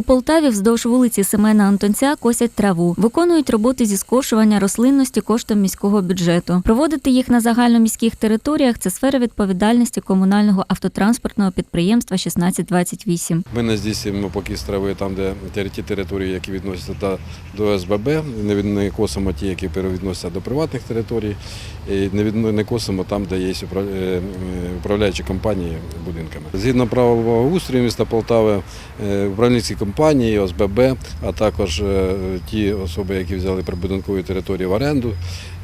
У Полтаві вздовж вулиці Семена Антонця косять траву, виконують роботи зі скошування рослинності коштом міського бюджету. Проводити їх на загальноміських територіях це сфера відповідальності комунального автотранспортного підприємства 1628. Ми не здійснюємо покіс трави там, де ті території, які відносяться до СББ, не, косимо ті, які перевідносяться до приватних територій, і не, косимо там, де є е, е, управляючі компанії будинками. Згідно правил благоустрою міста Полтави, е, управлінські компанії, ОСББ, а також е, ті особи, які взяли прибудинкові території в оренду,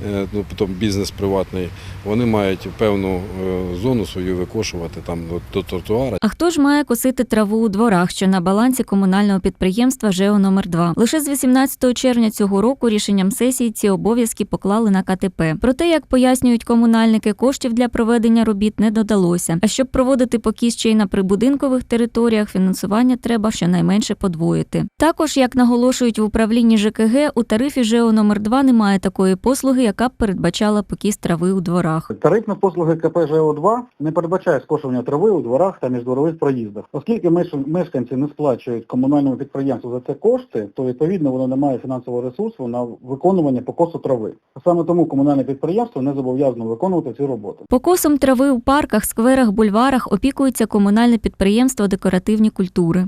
е, ну, потім бізнес приватний, вони мають певну е, зону свою викошувати там до тротуара. А хто ж має косити траву у дворах, що на балансі комунального підприємства ЖЕО номер 2 Лише з 18 червня цього року рішенням сесії ці обов'язки поклали на КТП. Проте, як пояснюють комунальники, коштів для проведення робіт не додалося. А щоб проводити покіс ще й на прибудинкових територіях, фінансування треба щонайменше подвоїти. Також, як наголошують в управлінні ЖКГ, у тарифі ЖЕО номер 2 немає такої послуги, яка б передбачала покіс трави у дворах. Тарифні послуги КП ЖО-2 не передбачає скошування трави у дворах та міждворових проїздах. Оскільки мешканці не сплачують комунальному підприємству за це кошти, то відповідно воно не має фінансового ресурсу на виконування покосу трави. Саме тому комунальне підприємство не зобов'язано виконувати ці роботи. Покосом трави у парках, скверах, бульварах опікується комунальне підприємство декоративні культури.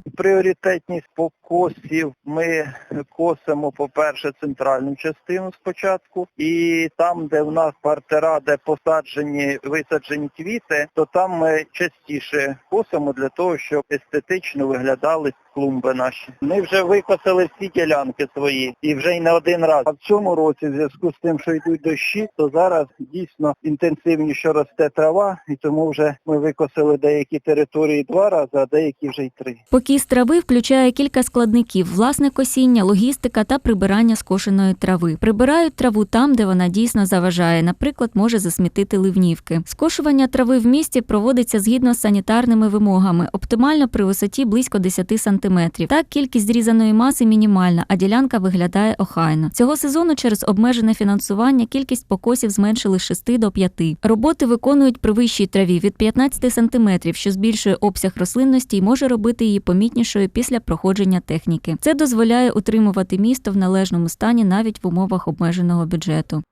Пріоритетність покосів ми косимо, по-перше, центральну частину спочатку, і там, де в нас партера, де посаджені, висаджені квіти, то там ми частіше косимо для того, щоб естетично виглядали клумби наші. Ми вже викосили всі ділянки свої і вже й не один раз. А в цьому році, в зв'язку з тим, що йдуть дощі, то зараз дійсно інтенсивніше росте трава, і тому вже ми викосили деякі території два рази, а деякі вже й три. Покіс трави включає кілька складників: власне косіння, логістика та прибирання скошеної трави. Прибирають траву там, де вона дійсно заважає, наприклад, може засмітити ливнівки. Скошування трави в місті проводиться згідно з санітарними вимогами, оптимально при висоті близько 10 см. Так кількість зрізаної маси мінімальна, а ділянка виглядає охайно. Цього сезону через обмежене фінансування кількість покосів зменшили з 6 до 5. Роботи виконують при вищій траві від 15 см, що збільшує обсяг рослинності і може робити її помітнішою після проходження техніки. Це дозволяє утримувати місто в належному стані навіть в умовах обмеженого бюджету.